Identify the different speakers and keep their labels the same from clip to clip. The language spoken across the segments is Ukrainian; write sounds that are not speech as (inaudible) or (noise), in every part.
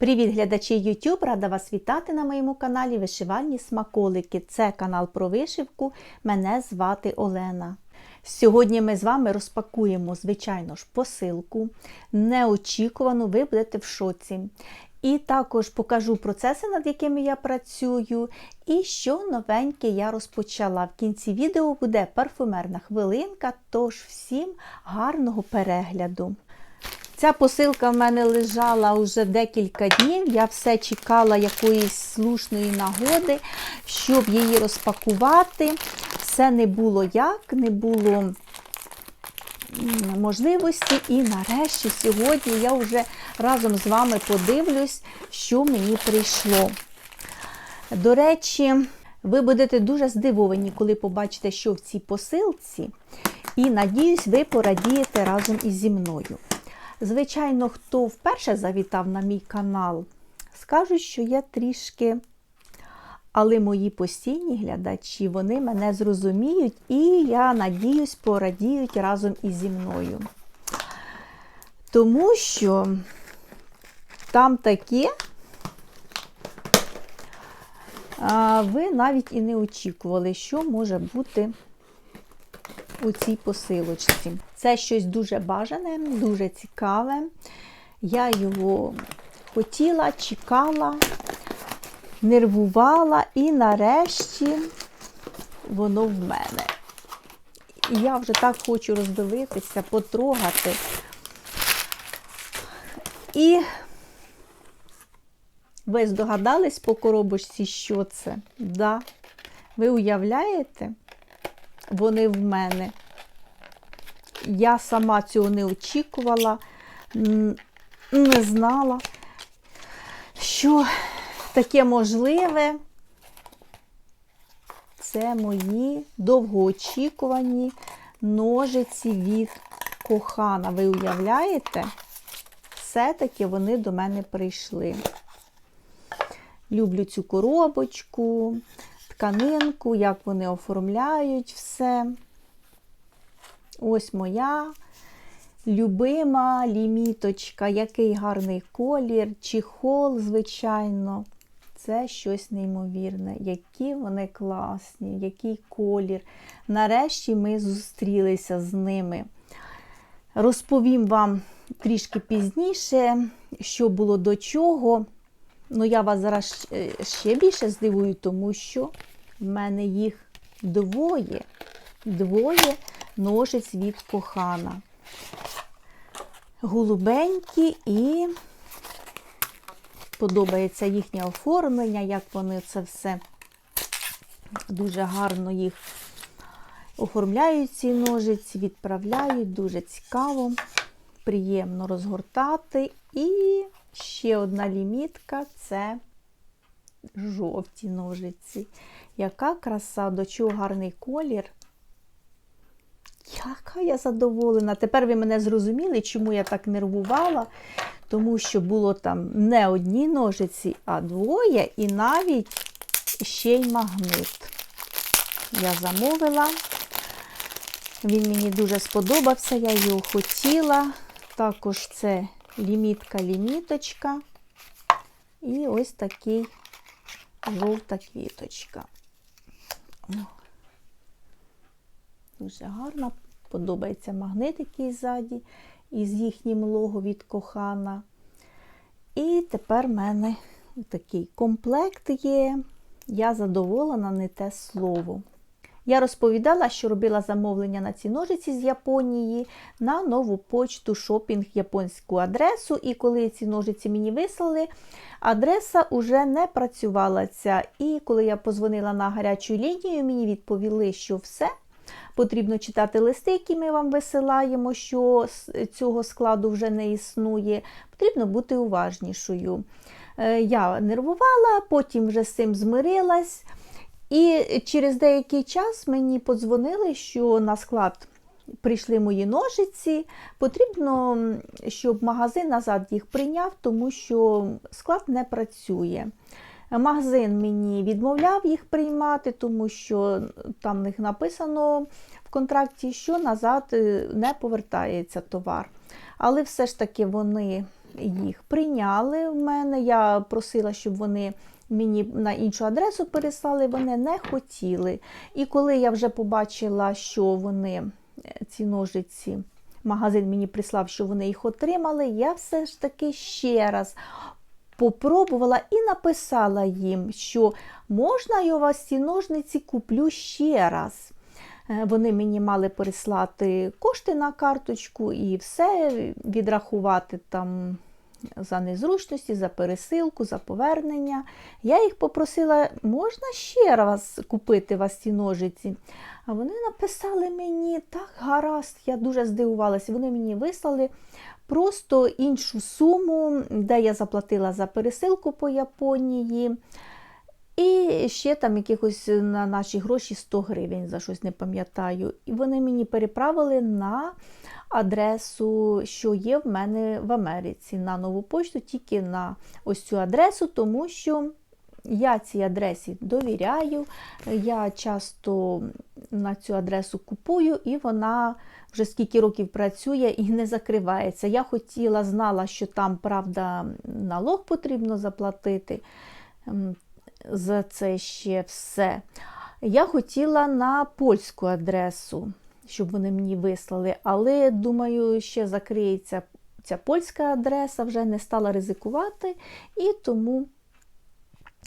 Speaker 1: Привіт, глядачі YouTube! Рада вас вітати на моєму каналі Вишивальні Смаколики. Це канал про вишивку. Мене звати Олена. Сьогодні ми з вами розпакуємо, звичайно ж, посилку. Неочікувану, ви будете в шоці. І також покажу процеси, над якими я працюю, і що новеньке я розпочала. В кінці відео буде парфумерна хвилинка, тож всім гарного перегляду! Ця посилка в мене лежала вже декілька днів. Я все чекала якоїсь слушної нагоди, щоб її розпакувати. Все не було як, не було можливості. І нарешті сьогодні я вже разом з вами подивлюсь, що мені прийшло. До речі, ви будете дуже здивовані, коли побачите, що в цій посилці. І надіюсь, ви порадієте разом із зі мною. Звичайно, хто вперше завітав на мій канал, скажуть, що я трішки, але мої постійні глядачі, вони мене зрозуміють і, я надіюсь, порадіють разом із мною. Тому що там таке, ви навіть і не очікували, що може бути у цій посилочці. Це щось дуже бажане, дуже цікаве. Я його хотіла, чекала, нервувала, і нарешті воно в мене. І я вже так хочу роздивитися, потрогати. І ви здогадались по коробочці, що це? Да. Ви уявляєте? Вони в мене. Я сама цього не очікувала, не знала, що таке можливе. Це мої довгоочікувані ножиці від кохана. Ви уявляєте? Все-таки вони до мене прийшли. Люблю цю коробочку, тканинку, як вони оформляють все. Ось моя любима ліміточка, який гарний колір, чехол, звичайно. Це щось неймовірне, які вони класні, який колір. Нарешті ми зустрілися з ними. Розповім вам трішки пізніше, що було до чого. Ну, я вас зараз ще більше здивую, тому що в мене їх двоє. Двоє ножиць від кохана. Голубенькі і подобається їхнє оформлення, як вони це все дуже гарно їх оформляють ці ножиці, відправляють, дуже цікаво, приємно розгортати. І ще одна лімітка це жовті ножиці. Яка краса, до чого гарний колір. Яка я задоволена. Тепер ви мене зрозуміли, чому я так нервувала, тому що було там не одні ножиці, а двоє, і навіть ще й магнит. Я замовила. Він мені дуже сподобався, я його хотіла. Також це лімітка-ліміточка. І ось такий жовта квіточка. Дуже гарна. Подобається магнит, який ззаді, із їхнім лого від кохана. І тепер в мене такий комплект є. Я задоволена не те слово. Я розповідала, що робила замовлення на ці ножиці з Японії на нову почту шопінг японську адресу. І коли ці ножиці мені вислали, адреса вже не працювала ця. І коли я позвонила на гарячу лінію, мені відповіли, що все. Потрібно читати листи, які ми вам висилаємо, що цього складу вже не існує. Потрібно бути уважнішою. Е, я нервувала, потім вже з цим змирилась. І через деякий час мені подзвонили, що на склад прийшли мої ножиці. Потрібно, щоб магазин назад їх прийняв, тому що склад не працює. Магазин мені відмовляв їх приймати, тому що там в них написано в контракті, що назад е, не повертається товар. Але все ж таки вони їх прийняли в мене. Я просила, щоб вони мені на іншу адресу переслали, вони не хотіли. І коли я вже побачила, що вони е, ці ножиці, магазин мені прислав, що вони їх отримали, я все ж таки ще раз попробувала і написала їм, що можна я у вас ці ножниці куплю ще раз. Е, Вони мені мали переслати кошти на карточку і все відрахувати там за незручності, за пересилку, за повернення. Я їх попросила, можна ще раз купити вас ці ножиці. А вони написали мені так гаразд, я дуже здивувалася. Вони мені вислали просто іншу суму, де я заплатила за пересилку по Японії. І ще там якихось на наші гроші 100 гривень за щось не пам'ятаю. І вони мені переправили на адресу, що є в мене в Америці, на нову почту, тільки на ось цю адресу, тому що я цій адресі довіряю. Я часто на цю адресу купую, і вона вже скільки років працює і не закривається. Я хотіла, знала, що там, правда, налог потрібно заплатити за це ще все. Я хотіла на польську адресу, щоб вони мені вислали, але думаю, ще закриється ця польська адреса, вже не стала ризикувати, і тому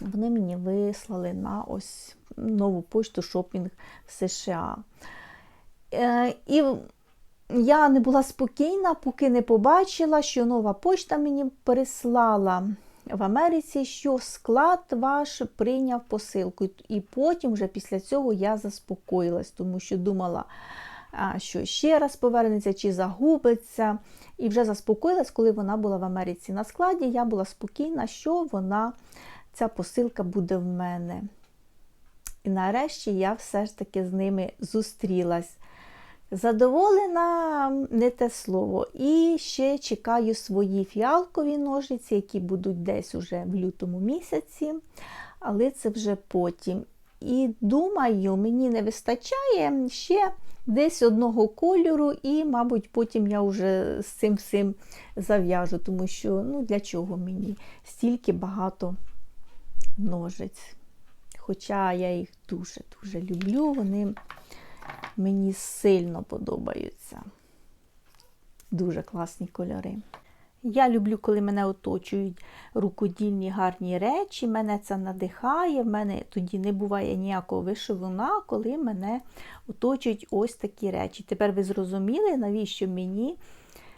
Speaker 1: вони мені вислали на ось нову почту шопінг в США. Е, І я не була спокійна, поки не побачила, що нова почта мені переслала в Америці, що склад ваш прийняв посилку. І потім, вже після цього, я заспокоїлась, тому що думала, що ще раз повернеться чи загубиться. І вже заспокоїлась, коли вона була в Америці на складі. Я була спокійна, що вона, ця посилка буде в мене. І нарешті я все ж таки з ними зустрілась. Задоволена не те слово. І ще чекаю свої фіалкові ножиці, які будуть десь уже в лютому місяці, але це вже потім. І думаю, мені не вистачає ще десь одного кольору, і, мабуть, потім я вже з цим всім зав'яжу, тому що ну, для чого мені стільки багато ножиць. Хоча я їх дуже-дуже люблю, вони мені сильно подобаються. Дуже класні кольори. Я люблю, коли мене оточують рукодільні гарні речі, мене це надихає, в мене тоді не буває ніякого вишивуна, коли мене оточують ось такі речі. Тепер ви зрозуміли, навіщо мені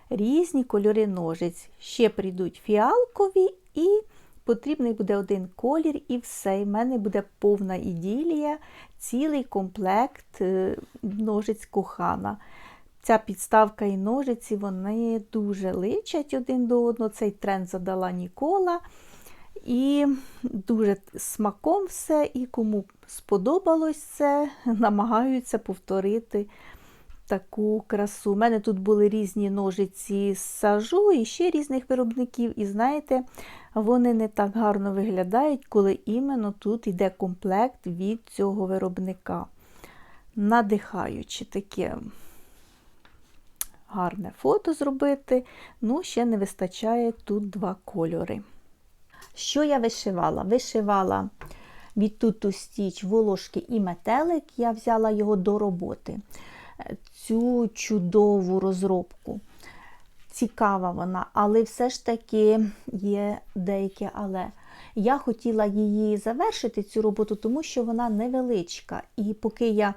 Speaker 1: різні кольори ножиць. Ще прийдуть фіалкові і потрібний буде один колір, і все. І в мене буде повна іділія, цілий комплект е, ножиць кохана. Ця підставка і ножиці вони дуже личать один до одного. Цей тренд задала Нікола. І дуже смаком все, і кому сподобалось це, намагаються повторити таку красу. У мене тут були різні ножиці з сажу і ще різних виробників. І знаєте, вони не так гарно виглядають, коли іменно тут йде комплект від цього виробника. Надихаючи таке гарне фото зробити, ну, ще не вистачає тут два кольори. Що я вишивала? Вишивала від Туту Стіч волошки і метелик, я взяла його до роботи. Цю чудову розробку. Цікава вона, але все ж таки є деяке але. Я хотіла її завершити, цю роботу, тому що вона невеличка. І поки я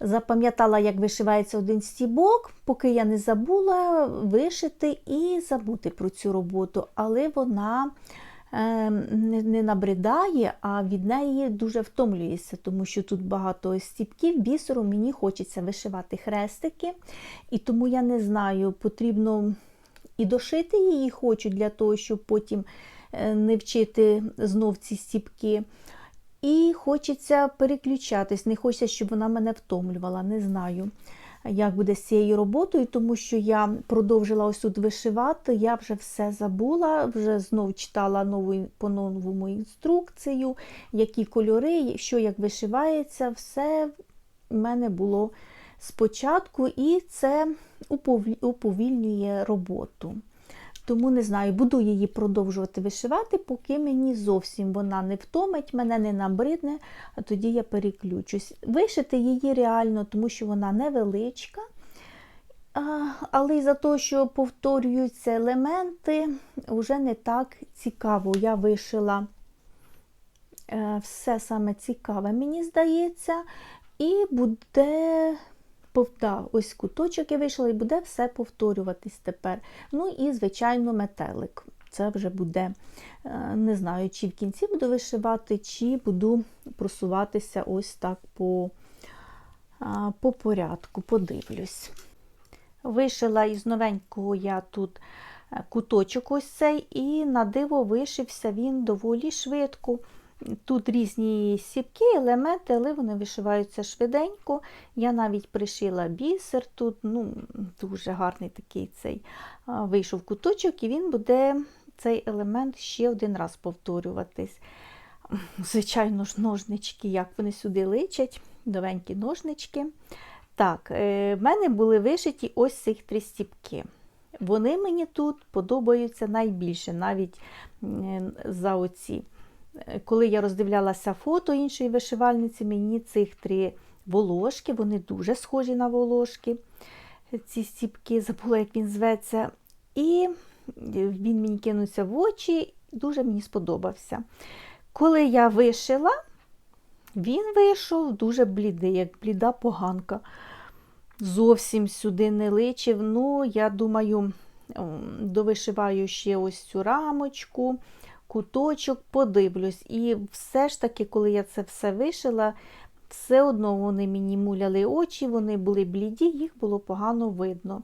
Speaker 1: запам'ятала, як вишивається один стібок, поки я не забула вишити і забути про цю роботу. Але вона не набридає, а від неї дуже втомлюється, тому що тут багато стібків, бісеру, мені хочеться вишивати хрестики, і тому я не знаю, потрібно і дошити її хочу для того, щоб потім е, не вчити знов ці стібки. І хочеться переключатись, не хочеться, щоб вона мене втомлювала. Не знаю, як буде з цією роботою, тому що я продовжила ось тут вишивати, я вже все забула, вже знов читала нову по-новому інструкцію, які кольори, що як вишивається, все в мене було спочатку, і це уповільнює роботу. Тому не знаю, буду її продовжувати вишивати, поки мені зовсім вона не втомить, мене не набридне, а тоді я переключусь. Вишити її реально, тому що вона невеличка. Але із-за того, що повторюються елементи, вже не так цікаво. Я вишила е, все саме цікаве, мені здається, і буде да, ось куточок я вийшла, і буде все повторюватись тепер. Ну і, звичайно, метелик. Це вже буде, е, не знаю, чи в кінці буду вишивати, чи буду просуватися ось так по, по порядку, подивлюсь. Вишила із новенького я тут е, куточок ось цей, і на диво вишився він доволі швидко. Тут різні сіпки, елементи, але вони вишиваються швиденько. Я навіть пришила бісер, тут ну, дуже гарний такий цей вийшов куточок, і він буде цей елемент ще один раз повторюватись. Звичайно ж, ножнички, як вони сюди личать, новенькі ножнички. Так, е, в мене були вишиті ось цих три стіпки. Вони мені тут подобаються найбільше, навіть за оці. Коли я роздивлялася фото іншої вишивальниці, мені цих три волошки, вони дуже схожі на волошки, ці стіпки, забула, як він зветься. І він мені кинувся в очі, дуже мені сподобався. Коли я вишила, він вийшов дуже блідий, як бліда поганка. Зовсім сюди не личив. Ну, я думаю, довишиваю ще ось цю рамочку куточок, подивлюсь. І все ж таки, коли я це все вишила, все одно вони мені муляли очі, вони були бліді, їх було погано видно.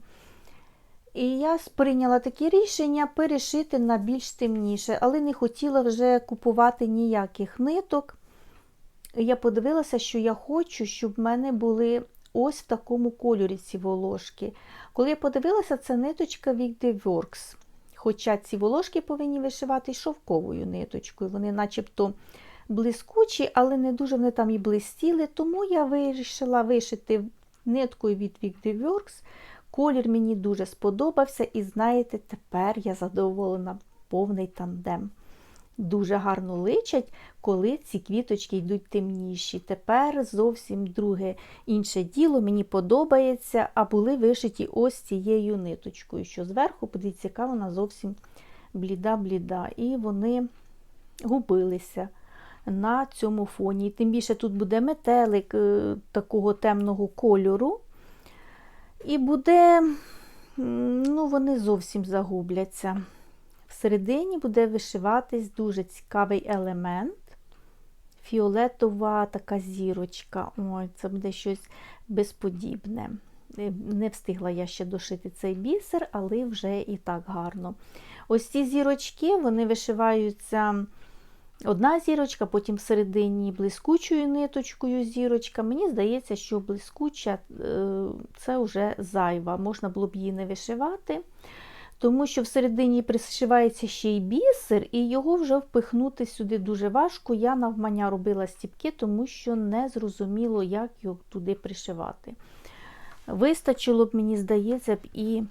Speaker 1: І я сприйняла таке рішення перешити на більш темніше, але не хотіла вже купувати ніяких ниток. Я подивилася, що я хочу, щоб в мене були ось в такому кольорі ці волошки. Коли я подивилася, це ниточка Works. Хоча ці волошки повинні вишивати шовковою ниточкою. Вони начебто блискучі, але не дуже вони там і блистіли. Тому я вирішила вишити ниткою від Victor Works. Колір мені дуже сподобався, і знаєте, тепер я задоволена повний тандем дуже гарно личать, коли ці квіточки йдуть темніші. Тепер зовсім друге інше діло, мені подобається, а були вишиті ось цією ниточкою, що зверху, подивіться, яка вона зовсім бліда-бліда. І вони губилися на цьому фоні. І тим більше тут буде метелик е, такого темного кольору. І буде, ну, вони зовсім загубляться. Всередині буде вишиватись дуже цікавий елемент. Фіолетова така зірочка. Ой, це буде щось безподібне. Е, не встигла я ще дошити цей бісер, але вже і так гарно. Ось ці зірочки вони вишиваються одна зірочка, потім всередині блискучою ниточкою зірочка. Мені здається, що блискуча е, це вже зайва, можна було б її не вишивати тому що всередині пришивається ще й бісер, і його вже впихнути сюди дуже важко. Я навмання робила стіпки, тому що не зрозуміло, як його туди пришивати. Вистачило б, мені здається, б і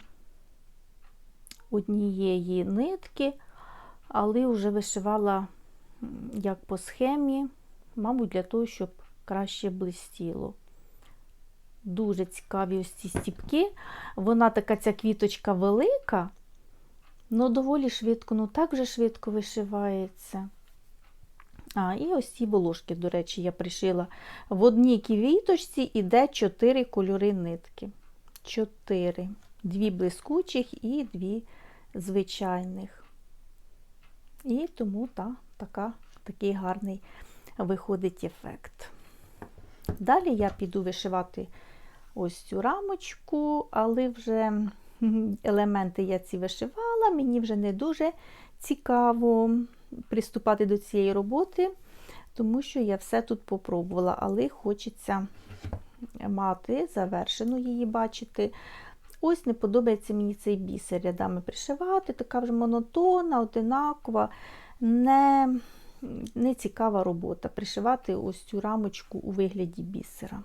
Speaker 1: однієї нитки, але вже вишивала як по схемі, мабуть, для того, щоб краще блистіло. Дуже цікаві ось ці стіпки. Вона така ця квіточка велика, але доволі швидко, ну так вже швидко вишивається. А, і ось ці волошки, до речі, я пришила. В одній квіточці іде 4 кольори нитки. 4. Дві блискучих і дві звичайних. І тому та, така, такий гарний виходить ефект. Далі я піду вишивати ось цю рамочку, але вже (laughs) елементи я ці вишивала, мені вже не дуже цікаво приступати до цієї роботи, тому що я все тут попробувала, але хочеться мати, завершену її бачити. Ось не подобається мені цей бісер рядами пришивати, така вже монотонна, одинакова, не, не цікава робота. Пришивати ось цю рамочку у вигляді бісера.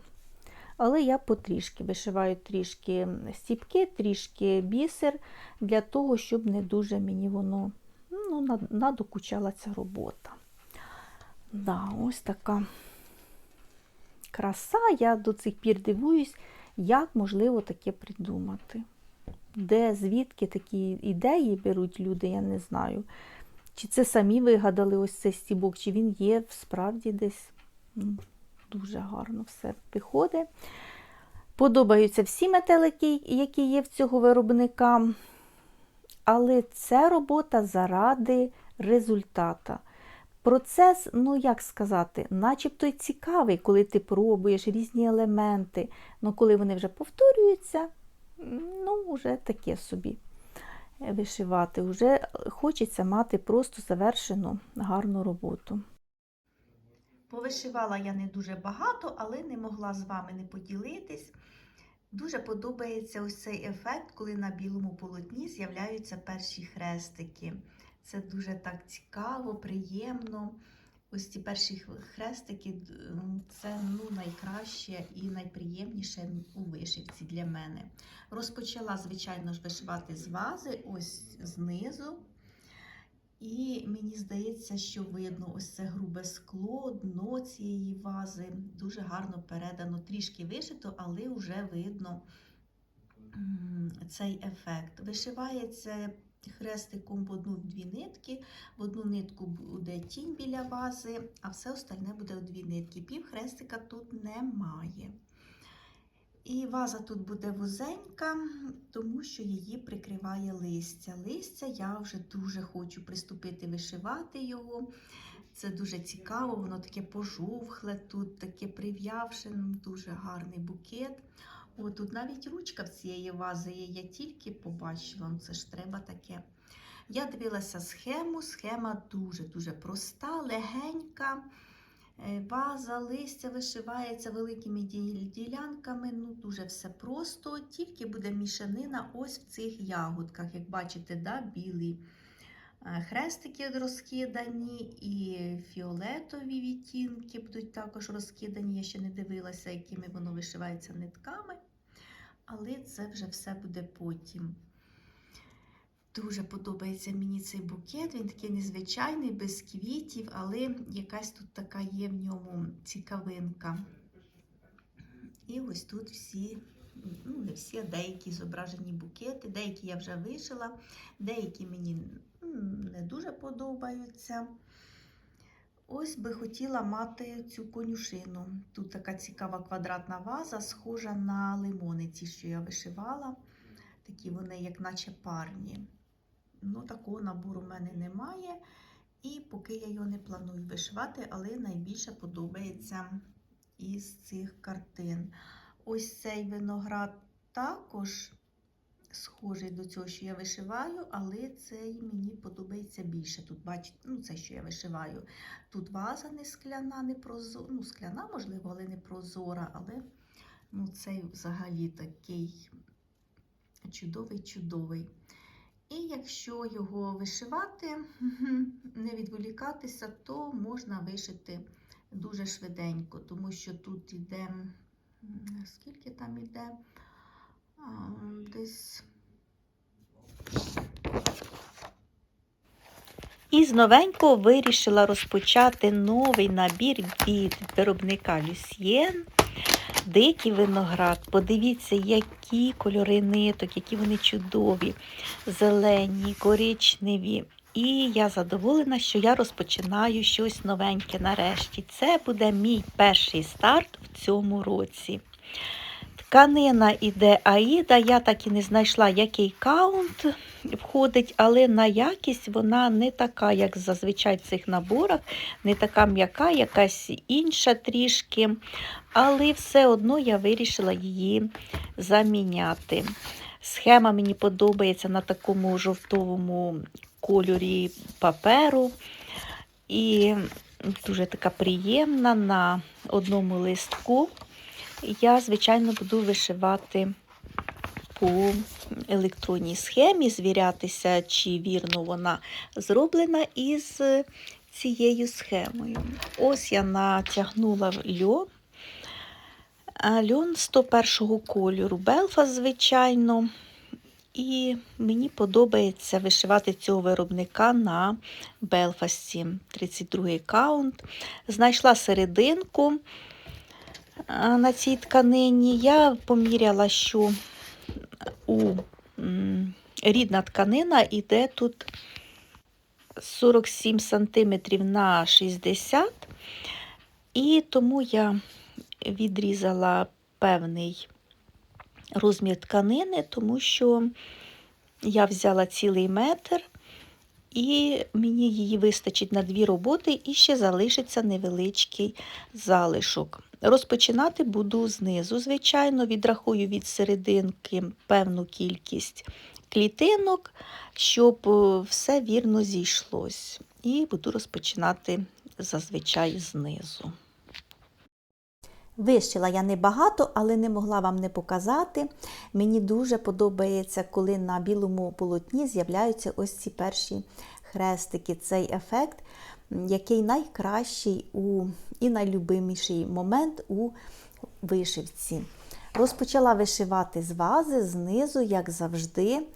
Speaker 1: Але я потрішки вишиваю трішки стіпки, трішки бісер, для того, щоб не дуже мені воно ну, надокучала ця робота. Да, ось така краса. Я до цих пір дивуюсь, як можливо таке придумати. Де, звідки такі ідеї беруть люди, я не знаю. Чи це самі вигадали ось цей стібок, чи він є справді десь. Дуже гарно все виходить. Подобаються всі метелики, які є в цього виробника. Але це робота заради результата. Процес, ну як сказати, начебто й цікавий, коли ти пробуєш різні елементи. але коли вони вже повторюються, ну, вже таке собі вишивати. Вже хочеться мати просто завершену гарну роботу. Повишивала я не дуже багато, але не могла з вами не поділитись. Дуже подобається ось цей ефект, коли на білому полотні з'являються перші хрестики. Це дуже так цікаво, приємно. Ось ці перші хрестики це ну, найкраще і найприємніше у вишивці для мене. Розпочала, звичайно ж, вишивати з вази, ось знизу. І мені здається, що видно ось це грубе скло, дно цієї вази. Дуже гарно передано, трішки вишито, але вже видно цей ефект. Вишивається хрестиком в одну в дві нитки. В одну нитку буде тінь біля вази, а все остальне буде у дві нитки. Пів хрестика тут немає. І ваза тут буде вузенька, тому що її прикриває листя. Листя я вже дуже хочу приступити вишивати його. Це дуже цікаво, воно таке пожухле, тут таке прив'явшене, дуже гарний букет. О, тут навіть ручка в цієї вази є, я тільки побачила, ну, це ж треба таке. Я дивилася схему, схема дуже-дуже проста, легенька. Е, Ваза, листя вишивається великими ділянками. Ну, дуже все просто, тільки буде мішанина ось в цих ягодках. Як бачите, да, білі е, хрестики розкидані, і фіолетові відтінки будуть також розкидані. Я ще не дивилася, якими воно вишивається нитками. Але це вже все буде потім. Дуже подобається мені цей букет. Він такий незвичайний, без квітів, але якась тут така є в ньому цікавинка. І ось тут всі, ну не всі, а деякі зображені букети, деякі я вже вишила, деякі мені не дуже подобаються. Ось би хотіла мати цю конюшину. Тут така цікава квадратна ваза, схожа на лимони, ті, що я вишивала. Такі вони, як наче парні. Ну, такого набору в мене немає. І поки я його не планую вишивати, але найбільше подобається із цих картин. Ось цей виноград також схожий до цього, що я вишиваю, але цей мені подобається більше. Тут, бачите, ну, це, що я вишиваю. Тут ваза не скляна, не прозора. Ну, скляна, можливо, але не прозора. Але ну, цей взагалі такий чудовий-чудовий. І якщо його вишивати, (laughs) не відволікатися, то можна вишити дуже швиденько, тому що тут йде, скільки там йде? Десь. І з вирішила розпочати новий набір від виробника Люсьєн. Дикий виноград. Подивіться, які кольори ниток, які вони чудові, зелені, коричневі. І я задоволена, що я розпочинаю щось новеньке нарешті. Це буде мій перший старт в цьому році. Тканина іде Аїда, я так і не знайшла, який каунт входить, але на якість вона не така, як зазвичай в цих наборах, не така м'яка, якась інша трішки. Але все одно я вирішила її заміняти. Схема мені подобається на такому жовтовому кольорі паперу. І дуже така приємна на одному листку. Я, звичайно, буду вишивати по електронній схемі, звірятися, чи вірно вона зроблена із цією схемою. Ось я натягнула льон. Льон 101-го кольору, Белфас, звичайно. І мені подобається вишивати цього виробника на Белфасті. 32 каунт. Знайшла серединку на цій тканині. Я поміряла, що у рідна тканина йде тут 47 см на 60 і тому я відрізала певний розмір тканини, тому що я взяла цілий метр, і мені її вистачить на дві роботи, і ще залишиться невеличкий залишок. Розпочинати буду знизу, звичайно, відрахую від серединки певну кількість клітинок, щоб е, все вірно зійшлось. І буду розпочинати зазвичай знизу. Вишила я небагато, але не могла вам не показати. Мені дуже подобається, коли на білому полотні з'являються ось ці перші хрестики. Цей ефект, який найкращий у, і найлюбиміший момент у вишивці. Розпочала вишивати з вази, знизу, як завжди,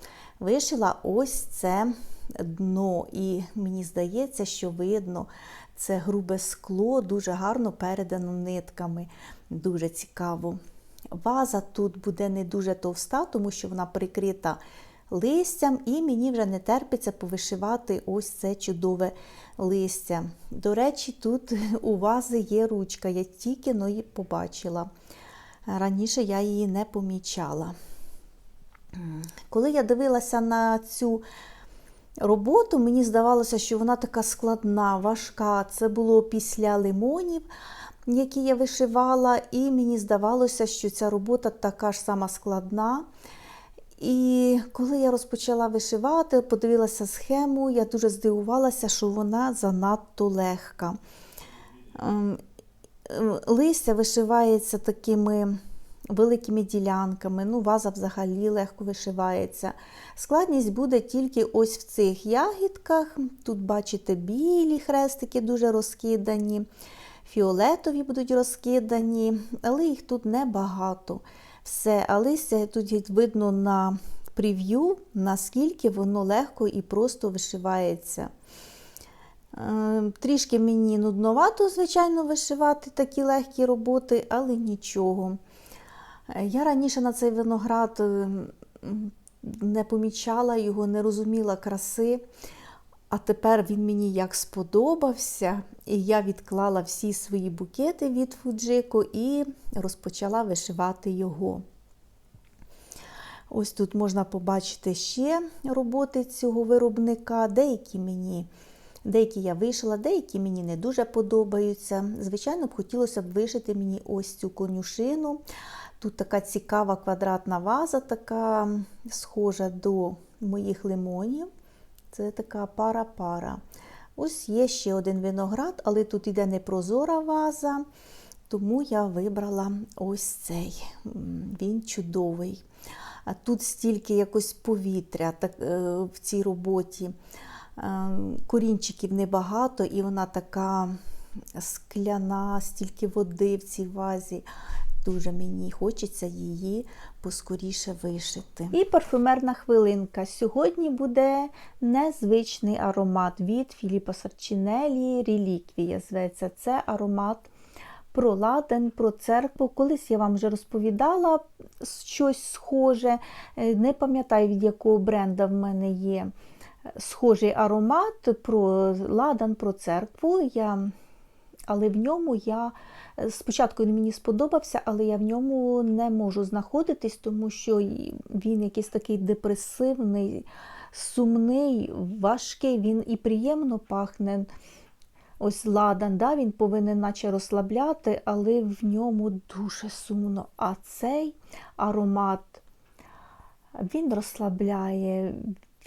Speaker 1: вишила ось це дно. І мені здається, що видно це грубе скло, дуже гарно передано нитками. Дуже цікаво. Ваза тут буде не дуже товста, тому що вона прикрита листям, і мені вже не терпиться повишивати ось це чудове листя. До речі, тут (laughs) у вази є ручка, я тільки но її побачила. Раніше я її не помічала. Коли я дивилася на цю роботу, мені здавалося, що вона така складна, важка. Це було після лимонів, які я вишивала, і мені здавалося, що ця робота така ж сама складна. І коли я розпочала вишивати, подивилася схему, я дуже здивувалася, що вона занадто легка. Ем, Листя вишивається такими великими ділянками, ну, ваза взагалі легко вишивається. Складність буде тільки ось в цих ягідках. Тут, бачите, білі хрестики дуже розкидані, фіолетові будуть розкидані, але їх тут небагато. Все, а листя тут видно на прев'ю, наскільки воно легко і просто вишивається. Е, трішки мені нудновато, звичайно, вишивати такі легкі роботи, але нічого. Я раніше на цей виноград е, не помічала його, не розуміла краси, а тепер він мені як сподобався, і я відклала всі свої букети від Фуджико і розпочала вишивати його. Ось тут можна побачити ще роботи цього виробника, деякі мені. Деякі я вишила, деякі мені не дуже подобаються. Звичайно, б хотілося б вишити мені ось цю конюшину. Тут така цікава квадратна ваза, така схожа до моїх лимонів. Це така пара-пара. Ось є ще один виноград, але тут іде не прозора ваза, тому я вибрала ось цей. Він чудовий. А тут стільки якось повітря так, е, в цій роботі. Е, корінчиків небагато, і вона така скляна, стільки води в цій вазі. Дуже мені хочеться її поскоріше вишити. І парфюмерна хвилинка. Сьогодні буде незвичний аромат від Філіппа Сарчинелі Реліквія. Зветься це аромат про ладен, про церкву. Колись я вам вже розповідала щось схоже. Е, не пам'ятаю, від якого бренда в мене є схожий аромат про ладан, про церкву. Я... Але в ньому я спочатку він мені сподобався, але я в ньому не можу знаходитись, тому що він якийсь такий депресивний, сумний, важкий, він і приємно пахне. Ось ладан, да, він повинен наче розслабляти, але в ньому дуже сумно. А цей аромат він розслабляє,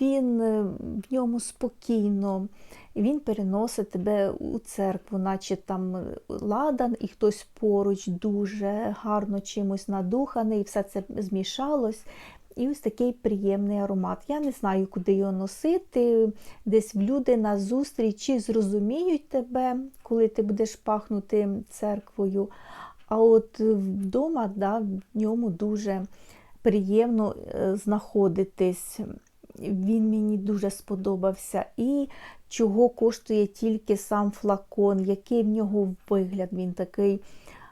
Speaker 1: він е, в ньому спокійно, він переносить тебе у церкву, наче там ладан, і хтось поруч дуже гарно чимось надуханий, і все це змішалось. І ось такий приємний аромат. Я не знаю, куди його носити. Десь люди на зустрічі зрозуміють тебе, коли ти будеш пахнути церквою. А от вдома да, в ньому дуже приємно е, знаходитись. Він мені дуже сподобався. І чого коштує тільки сам флакон, який в нього вигляд, він такий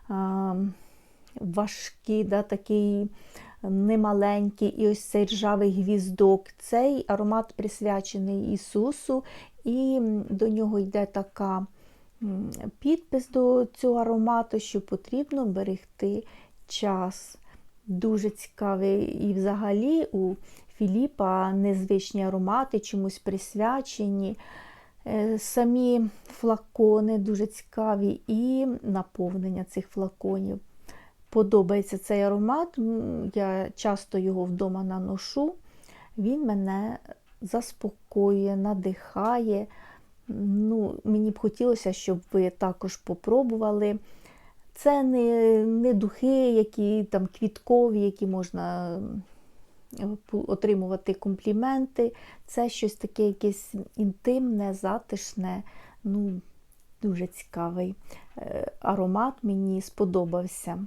Speaker 1: а, важкий, да, такий немаленький. І ось цей ржавий гвіздок. Цей аромат присвячений Ісусу, і до нього йде така підпис до цього аромату, що потрібно берегти час. Дуже цікавий. І взагалі у Філіпа незвичні аромати чомусь присвячені. Е, Самі флакони дуже цікаві і наповнення цих флаконів. Подобається цей аромат, я часто його вдома наношу. Він мене заспокоює, надихає. Ну, Мені б хотілося, щоб ви також попробували. Це не, не духи, які там квіткові, які можна отримувати компліменти. Це щось таке якесь інтимне, затишне, ну, дуже цікавий е, аромат мені сподобався.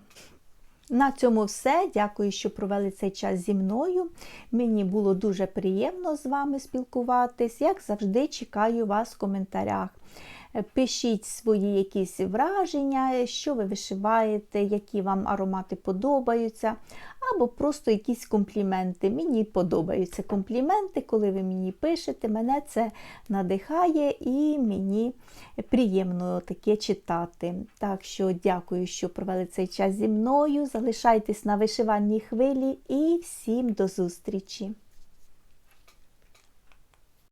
Speaker 1: На цьому все. Дякую, що провели цей час зі мною. Мені було дуже приємно з вами спілкуватись. Як завжди, чекаю вас в коментарях. Пишіть свої якісь враження, що ви вишиваєте, які вам аромати подобаються, або просто якісь компліменти. Мені подобаються компліменти, коли ви мені пишете, мене це надихає і мені приємно таке читати. Так що дякую, що провели цей час зі мною. Залишайтесь на вишивальній хвилі і всім до зустрічі!